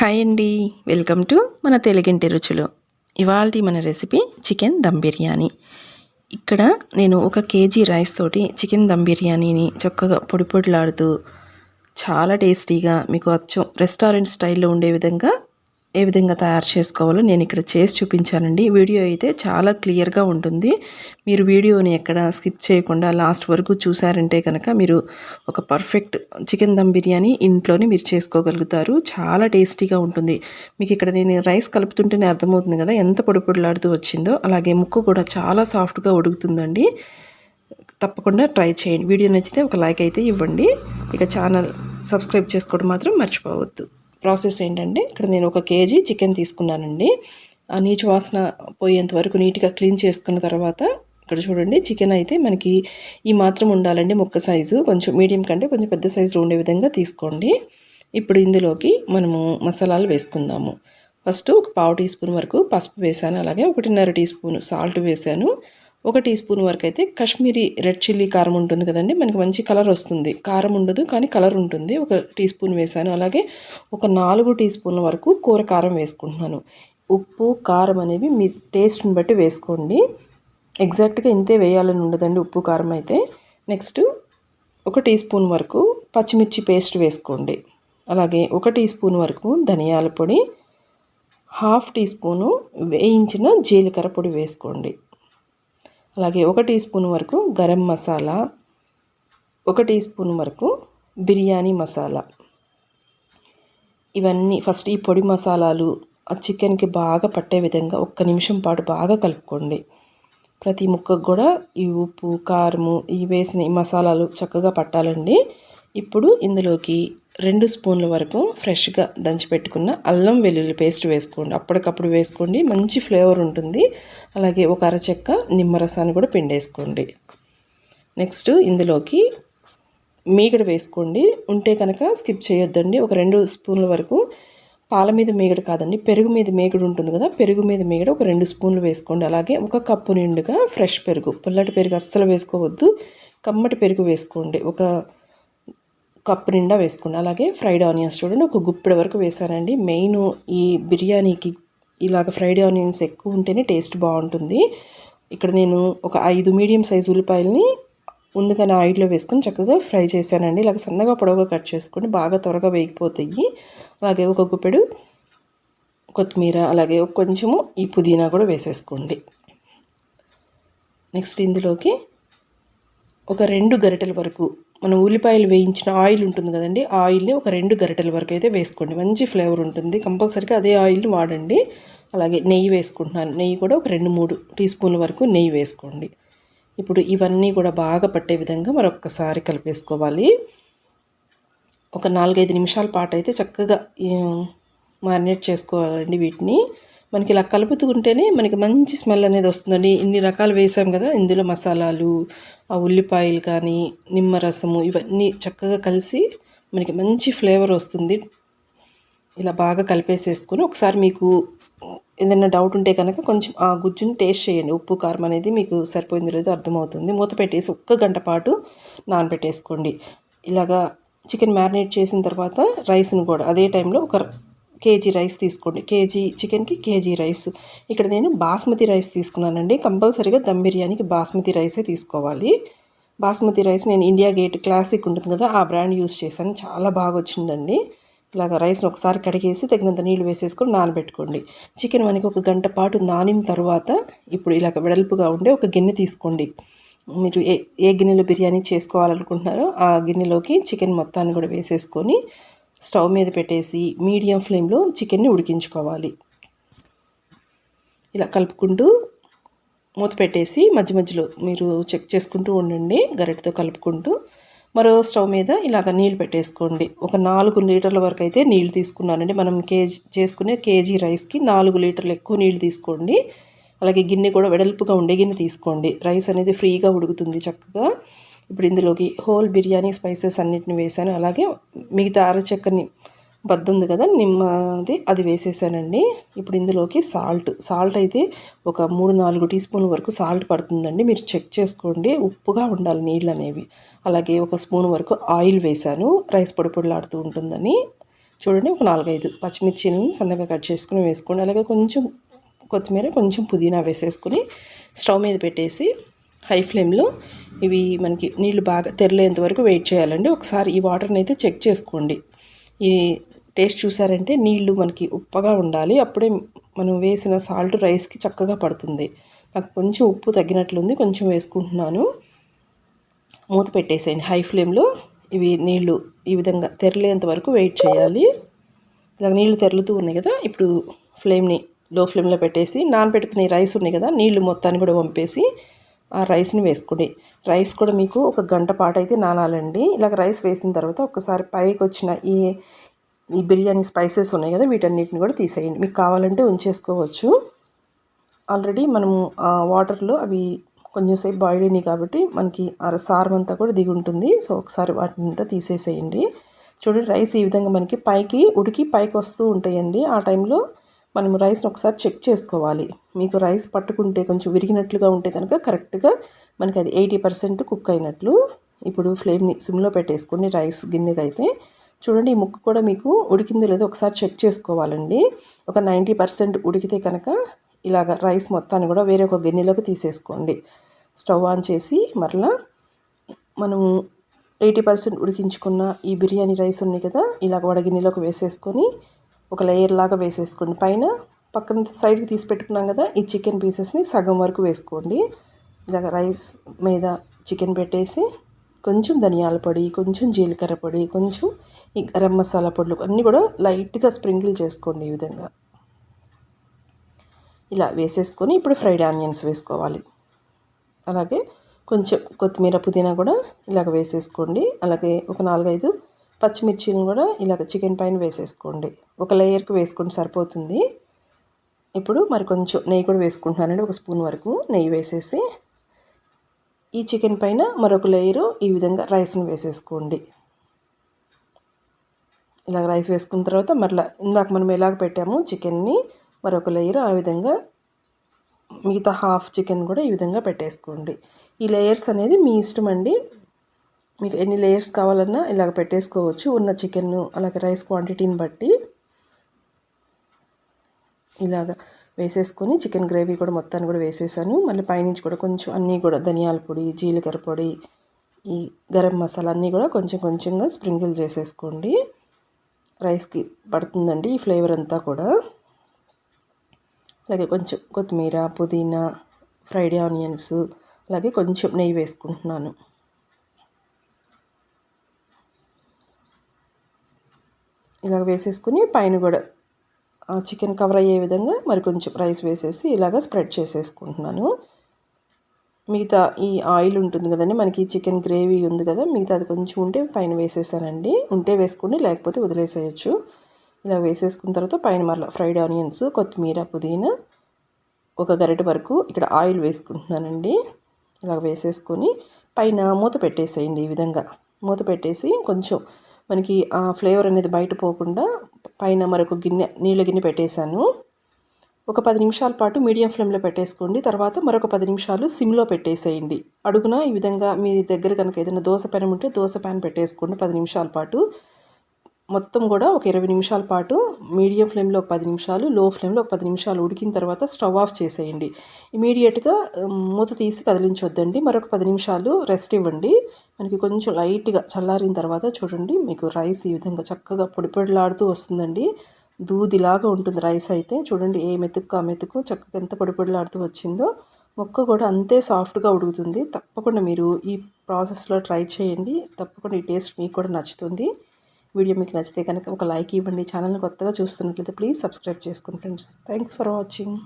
Hi అండి. Welcome to మన తెలుగింటి రుచులు. ఇవాళ మన రెసిపీ చికెన్ దమ్ బిర్యానీ. ఇక్కడ నేను ఒక కేజీ రైస్ తోటి చికెన్ దమ్ బిర్యానీని చక్కగా పొడి పొడిలాడుతూ చాలా టేస్టీగా మీకు అచ్చం రెస్టారెంట్ స్టైల్లో ఉండే విధంగా ఏ విధంగా తయారు చేసుకోవాలో నేను ఇక్కడ చేసి చూపించానండి. వీడియో అయితే చాలా క్లియర్గా ఉంటుంది. మీరు వీడియోని ఎక్కడ స్కిప్ చేయకుండా లాస్ట్ వరకు చూసారంటే కనుక మీరు ఒక పర్ఫెక్ట్ చికెన్ దమ్ బిర్యానీ ఇంట్లోనే మీరు చేసుకోగలుగుతారు. చాలా టేస్టీగా ఉంటుంది. మీకు ఇక్కడ నేను రైస్ కలుపుతుంటేనే అర్థమవుతుంది కదా ఎంత పొడి పొడిలాడుతూ వచ్చిందో. అలాగే ముక్కు కూడా చాలా సాఫ్ట్గా ఉడుకుతుందండి. తప్పకుండా ట్రై చేయండి. వీడియో నచ్చితే ఒక లైక్ అయితే ఇవ్వండి. ఇక ఛానల్ సబ్స్క్రైబ్ చేసుకోవడం మాత్రం మర్చిపోవద్దు. ప్రాసెస్ ఏంటంటే ఇక్కడ నేను ఒక కేజీ చికెన్ తీసుకున్నానండి. ఆ నీచు వాసన పోయేంత వరకు నీట్గా క్లీన్ చేసుకున్న తర్వాత ఇక్కడ చూడండి చికెన్ అయితే మనకి ఈ మాత్రం ఉండాలండి ముక్క సైజు. కొంచెం మీడియం కంటే కొంచెం పెద్ద సైజులో ఉండే విధంగా తీసుకోండి. ఇప్పుడు ఇందులోకి మనము మసాలాలు వేసుకుందాము. ఫస్ట్ ఒక పావు టీ స్పూన్ వరకు పసుపు వేసాను. అలాగే ఒకటిన్నర టీ స్పూన్ సాల్ట్ వేసాను. ఒక టీ స్పూన్ వరకు అయితే కాశ్మీరీ రెడ్ చిల్లీ కారం ఉంటుంది కదండి మనకి మంచి కలర్ వస్తుంది. కారం ఉండదు కానీ కలర్ ఉంటుంది. ఒక టీ స్పూన్ వేసాను. అలాగే ఒక నాలుగు టీ స్పూన్ల వరకు కూర కారం వేసుకుంటున్నాను. ఉప్పు కారం అనేవి మీ టేస్ట్ని బట్టి వేసుకోండి. ఎగ్జాక్ట్గా ఇంతే వేయాలని ఉండదండి ఉప్పు కారం అయితే. నెక్స్ట్ ఒక టీ స్పూన్ వరకు పచ్చిమిర్చి పేస్ట్ వేసుకోండి. అలాగే ఒక టీ స్పూన్ వరకు ధనియాల పొడి హాఫ్ టీ స్పూను వేయించిన జీలకర్ర పొడి వేసుకోండి. అలాగే ఒక టీ స్పూన్ వరకు గరం మసాలా ఒక టీ స్పూన్ వరకు బిర్యానీ మసాలా. ఇవన్నీ ఫస్ట్ ఈ పొడి మసాలాలు ఆ చికెన్కి బాగా పట్టే విధంగా ఒక్క నిమిషం పాటు బాగా కలుపుకోండి. ప్రతి ముక్కకు కూడా ఈ ఉప్పు కారము ఈ వేసిన ఈ మసాలాలు చక్కగా పట్టాలండి. ఇప్పుడు ఇందులోకి రెండు స్పూన్ల వరకు ఫ్రెష్గా దంచి పెట్టుకున్న అల్లం వెల్లుల్లి పేస్ట్ వేసుకోండి. అప్పటికప్పుడు వేసుకోండి. మంచి ఫ్లేవర్ ఉంటుంది. అలాగే ఒక అరచెక్క నిమ్మరసాన్ని కూడా పిండేసుకోండి. నెక్స్ట్ ఇందులోకి మీగడ వేసుకోండి. ఉంటే కనుక స్కిప్ చేయొద్దండి. ఒక రెండు స్పూన్ల వరకు పాల మీద మీగడ కాదండి. పెరుగు మీద మేగడు ఉంటుంది కదా పెరుగు మీద మీగడ ఒక రెండు స్పూన్లు వేసుకోండి. అలాగే ఒక కప్పు నిండుగా ఫ్రెష్ పెరుగు. పుల్లటి పెరుగు అస్సలు వేసుకోవద్దు. కమ్మటి పెరుగు వేసుకోండి. ఒక కప్పు నిండా వేసుకోండి అలాగే ఫ్రైడ్ ఆనియన్స్ చూడండి ఒక గుప్పెడ వరకు వేసానండి మెయిన్ ఈ బిర్యానీకి ఇలాగ ఫ్రైడ్ ఆనియన్స్ ఎక్కువ ఉంటేనే టేస్ట్ బాగుంటుంది. ఇక్కడ నేను ఒక ఐదు మీడియం సైజ్ ఉల్లిపాయలని ముందుగానే ఆయిల్లో వేసుకొని చక్కగా ఫ్రై చేశానండి. ఇలాగ సన్నగా పొడవుగా కట్ చేసుకొని బాగా త్వరగా వేగిపోతాయి. అలాగే ఒక గుప్పెడు కొత్తిమీర అలాగే కొంచెము ఈ పుదీనా కూడా వేసేసుకోండి. నెక్స్ట్ ఇందులోకి ఒక రెండు గరిటెల వరకు మనం ఉల్లిపాయలు వేయించిన ఆయిల్ ఉంటుంది కదండి ఆ ఆయిల్ని ఒక రెండు గరిటెల వరకు అయితే వేసుకోండి. మంచి ఫ్లేవర్ ఉంటుంది. కంపల్సరీగా అదే ఆయిల్ని వాడండి. అలాగే నెయ్యి వేసుకుంటున్నాను. నెయ్యి కూడా ఒక రెండు మూడు టీ స్పూన్ల వరకు నెయ్యి వేసుకోండి. ఇప్పుడు ఇవన్నీ కూడా బాగా పట్టే విధంగా మరొకసారి కలిపేసుకోవాలి. ఒక నాలుగైదు నిమిషాల పాటు అయితే చక్కగా మ్యారినేట్ చేసుకోవాలండి వీటిని. మనకి ఇలా కలుపుతుంటేనే మనకి మంచి స్మెల్ అనేది వస్తుందండి. ఇన్ని రకాలు వేసాం కదా ఇందులో మసాలాలు ఆ ఉల్లిపాయలు కానీ నిమ్మరసము ఇవన్నీ చక్కగా కలిసి మనకి మంచి ఫ్లేవర్ వస్తుంది. ఇలా బాగా కలిపేసేసుకొని ఒకసారి మీకు ఏదైనా డౌట్ ఉంటే కనుక కొంచెం ఆ గుజ్జుని టేస్ట్ చేయండి. ఉప్పు కారం అనేది మీకు సరిపోయింది లేదో అర్థమవుతుంది. మూత పెట్టేసి ఒక్క గంట పాటు నానబెట్టేసుకోండి. ఇలాగా చికెన్ మ్యారినేట్ చేసిన తర్వాత రైస్ని కూడా అదే టైంలో ఒక కేజీ రైస్ తీసుకోండి. కేజీ చికెన్కి కేజీ రైస్. ఇక్కడ నేను బాస్మతి రైస్ తీసుకున్నానండి. కంపల్సరీగా దమ్ బిర్యానీకి బాస్మతి రైసే తీసుకోవాలి. బాస్మతి రైస్ నేను ఇండియా గేట్ క్లాసిక్ ఉంటుంది కదా ఆ బ్రాండ్ యూస్ చేశాను. చాలా బాగా వచ్చిందండి. ఇలాగ రైస్ని ఒకసారి కడిగేసి తగినంత నీళ్ళు వేసేసుకొని నానబెట్టుకోండి. చికెన్ మనకి ఒక గంట పాటు నానిన తర్వాత ఇప్పుడు ఇలాగ వెడల్పుగా ఉండే ఒక గిన్నె తీసుకోండి. మీరు ఏ ఏ గిన్నెలో బిర్యానీ చేసుకోవాలనుకుంటున్నారో ఆ గిన్నెలోకి చికెన్ మొత్తాన్ని కూడా వేసేసుకొని స్టవ్ మీద పెట్టేసి మీడియం ఫ్లేమ్లో చికెన్ని ఉడికించుకోవాలి. ఇలా కలుపుకుంటూ మూత పెట్టేసి మధ్య మధ్యలో మీరు చెక్ చేసుకుంటూ ఉండండి గరిటతో కలుపుకుంటూ. మరో స్టవ్ మీద ఇలాగ నీళ్ళు పెట్టేసుకోండి. ఒక నాలుగు లీటర్ల వరకు అయితే నీళ్ళు తీసుకున్నానండి. మనం కేజీ చేసుకునే కేజీ రైస్కి నాలుగు లీటర్లు ఎక్కువ నీళ్ళు తీసుకోండి. అలాగే గిన్నె కూడా వెడల్పుగా ఉండే గిన్నె తీసుకోండి. రైస్ అనేది ఫ్రీగా ఉడుకుతుంది చక్కగా. ఇప్పుడు ఇందులోకి హోల్ బిర్యానీ స్పైసెస్ అన్నిటిని వేసాను అలాగే మిగతా అరచెక్కని బద్ద ఉంది కదా నిమ్మది అది వేసేసానండి. ఇప్పుడు ఇందులోకి సాల్ట్ సాల్ట్ అయితే ఒక మూడు నాలుగు టీ స్పూన్ వరకు సాల్ట్ పడుతుందండి. మీరు చెక్ చేసుకోండి ఉప్పుగా ఉండాలి నీళ్ళు అనేవి. అలాగే ఒక స్పూన్ వరకు ఆయిల్ వేసాను రైస్ పొడి పొడిలాడుతూ ఉంటుందని. చూడండి ఒక నాలుగైదు పచ్చిమిర్చిని సన్నగా కట్ చేసుకుని వేసుకోండి. అలాగే కొంచెం కొత్తిమీర కొంచెం పుదీనా వేసేసుకుని స్టవ్ మీద పెట్టేసి హై ఫ్లేమ్లో ఇవి మనకి నీళ్ళు బాగా తెరలేంత వరకు వెయిట్ చేయాలండి. ఒకసారి ఈ వాటర్ని అయితే చెక్ చేసుకోండి. ఈ టేస్ట్ చూసారంటే నీళ్ళు మనకి ఉప్పగా ఉండాలి. అప్పుడే మనం వేసిన సాల్ట్ రైస్కి చక్కగా పడుతుంది. నాకు కొంచెం ఉప్పు తగ్గినట్లుంది. కొంచెం వేసుకుంటున్నాను. మూత పెట్టేసేయండి. హై ఫ్లేమ్లో ఇవి నీళ్ళు ఈ విధంగా తెరలేంత వరకు వెయిట్ చేయాలి. ఇలా నీళ్ళు తెరలుతూ ఉన్నాయి కదా ఇప్పుడు ఫ్లేమ్ని లో ఫ్లేమ్లో పెట్టేసి నానబెట్టుకునే రైస్ ఉన్నాయి కదా నీళ్ళు మొత్తాన్ని కూడా పంపేసి ఆ రైస్ని వేసుకోండి రైస్ కూడా మీకు ఒక గంట పాటు అయితే నానాలండి. ఇలాగ రైస్ వేసిన తర్వాత ఒకసారి పైకి వచ్చిన ఈ ఈ బిర్యానీ స్పైసెస్ ఉన్నాయి కదా వీటన్నిటిని కూడా తీసేయండి. మీకు కావాలంటే ఉంచేసుకోవచ్చు. ఆల్రెడీ మనము వాటర్లో అవి కొంచెం సేపు బాయిల్ అయినాయి కాబట్టి మనకి ఆ సారం అంతా కూడా దిగి ఉంటుంది. సో ఒకసారి వాటిని అంతా తీసేసేయండి. చూడండి రైస్ ఈ విధంగా మనకి పైకి ఉడికి పైకి వస్తూ ఉంటాయండి. ఆ టైంలో మనం రైస్ని ఒకసారి చెక్ చేసుకోవాలి. మీకు రైస్ పట్టుకుంటే కొంచెం విరిగినట్లుగా ఉంటే కనుక కరెక్ట్గా మనకి అది ఎయిటీ పర్సెంట్ కుక్ అయినట్లు ఇప్పుడు ఫ్లేమ్ని సిమ్లో పెట్టేసుకొని రైస్ గిన్నెకైతే అయితే చూడండి ఈ ముక్క కూడా మీకు ఉడికిందో లేదో ఒకసారి చెక్ చేసుకోవాలండి. ఒక నైంటీ పర్సెంట్ ఉడికితే కనుక ఇలాగ రైస్ మొత్తాన్ని కూడా వేరే ఒక గిన్నెలోకి తీసేసుకోండి. స్టవ్ ఆన్ చేసి మరలా మనము ఎయిటీ పర్సెంట్ ఉడికించుకున్న ఈ బిర్యానీ రైస్ ఉన్నాయి కదా ఇలాగ వడగిన్నెలోకి వేసేసుకొని ఒక లేయర్ లాగా వేసేసుకోండి. పైన పక్కన సైడ్కి తీసి పెట్టుకున్నాం కదా ఈ చికెన్ పీసెస్ని సగం వరకు వేసుకోండి. ఇలాగ రైస్ మీద చికెన్ పెట్టేసి కొంచెం ధనియాల పొడి కొంచెం జీలకర్ర పొడి కొంచెం ఈ గరం మసాలా పొడులు అన్నీ కూడా లైట్గా స్ప్రింకిల్ చేసుకోండి ఈ విధంగా. ఇలా వేసేసుకొని ఇప్పుడు ఫ్రైడ్ ఆనియన్స్ వేసుకోవాలి. అలాగే కొంచెం కొత్తిమీర పుదీనా కూడా ఇలాగ వేసేసుకోండి. అలాగే ఒక నాలుగైదు పచ్చిమిర్చిని కూడా ఇలాగ చికెన్ పైన వేసేసుకోండి. ఒక లేయర్కి వేసుకుంటే సరిపోతుంది. ఇప్పుడు మరి కొంచెం నెయ్యి కూడా వేసుకుంటున్నానండి. ఒక స్పూన్ వరకు నెయ్యి వేసేసి ఈ చికెన్ పైన మరొక లేయరు ఈ విధంగా రైస్ని వేసేసుకోండి. ఇలాగ రైస్ వేసుకున్న తర్వాత మరలా ఇందాక మనం ఎలాగ పెట్టాము చికెన్ని మరొక లేయర్ ఆ విధంగా మిగతా హాఫ్ చికెన్ కూడా ఈ విధంగా పెట్టేసుకోండి. ఈ లేయర్స్ అనేది మీ ఇష్టం అండి. మీకు ఎన్ని లేయర్స్ కావాలన్నా ఇలాగ పెట్టేసుకోవచ్చు. ఉన్న చికెన్ అలాగే రైస్ క్వాంటిటీని బట్టి ఇలాగ వేసేసుకొని చికెన్ గ్రేవీ కూడా మొత్తాన్ని కూడా వేసేసాను. మళ్ళీ పైనుంచి కూడా కొంచెం అన్నీ కూడా ధనియాల పొడి జీలకర్ర పొడి ఈ గరం మసాలా అన్నీ కూడా కొంచెం కొంచెంగా స్ప్రింకిల్ చేసేసుకోండి. రైస్కి పడుతుందండి ఈ ఫ్లేవర్ అంతా కూడా. అలాగే కొంచెం కొత్తిమీర పుదీనా ఫ్రైడ్ ఆనియన్స్ అలాగే కొంచెం నెయ్యి వేసుకుంటున్నాను. ఇలాగ వేసేసుకుని పైన కూడా చికెన్ కవర్ అయ్యే విధంగా మరి కొంచెం రైస్ వేసేసి ఇలాగ స్ప్రెడ్ చేసేసుకుంటున్నాను. మిగతా ఈ ఆయిల్ ఉంటుంది కదండి మనకి చికెన్ గ్రేవీ ఉంది కదా మిగతా అది కొంచెం ఉంటే పైన వేసేసానండి. ఉంటే వేసుకోండి లేకపోతే వదిలేసేయచ్చు. ఇలా వేసేసుకున్న తర్వాత పైన మరలా ఫ్రైడ్ ఆనియన్స్ కొత్తిమీర పుదీనా ఒక గరిట వరకు ఇక్కడ ఆయిల్ వేసుకుంటున్నానండి. ఇలా వేసేసుకొని పైన మూత పెట్టేసేయండి ఈ విధంగా. మూత పెట్టేసి కొంచెం మనకి ఆ ఫ్లేవర్ అనేది బయట పోకుండా పైన మరొక గిన్నె నీళ్ళ గిన్నె పెట్టేశాను. ఒక పది నిమిషాల పాటు మీడియం ఫ్లేమ్లో పెట్టేసుకోండి. తర్వాత మరొక పది నిమిషాలు సిమ్లో పెట్టేసేయండి. అడుగున ఈ విధంగా మీ దగ్గర కనుక ఏదైనా దోశ పెనం ఉంటే దోశ ప్యాన్ పెట్టేసుకోండి పది నిమిషాల పాటు. మొత్తం కూడా ఒక ఇరవై నిమిషాల పాటు మీడియం ఫ్లేమ్లో ఒక పది నిమిషాలు లో ఫ్లేమ్లో ఒక పది నిమిషాలు ఉడికిన తర్వాత స్టవ్ ఆఫ్ చేసేయండి. ఇమీడియట్గా మూత తీసి కదిలించొద్దండి. మరొక పది నిమిషాలు రెస్ట్ ఇవ్వండి. మనకి కొంచెం లైట్గా చల్లారిన తర్వాత చూడండి మీకు రైస్ ఈ విధంగా చక్కగా పొడిపొడిలాడుతూ వస్తుందండి. దూదిలాగా ఉంటుంది రైస్ అయితే. చూడండి ఏ మెతుకు ఆ మెతుకు చక్కగా ఎంత పొడిపొడిలాడుతూ వచ్చిందో. మొక్క కూడా అంతే సాఫ్ట్గా ఉడుకుతుంది. తప్పకుండా మీరు ఈ ప్రాసెస్లో ట్రై చేయండి. తప్పకుండా ఈ టేస్ట్ మీకు కూడా నచ్చుతుంది. వీడియో మీకు నచ్చితే కనుక ఒక లైక్ ఇవ్వండి. ఛానల్ని కొత్తగా చూస్తున్నట్లయితే ప్లీజ్ సబ్స్క్రైబ్ చేసుకోండి ఫ్రెండ్స్ థ్యాంక్స్ ఫర్ వాచింగ్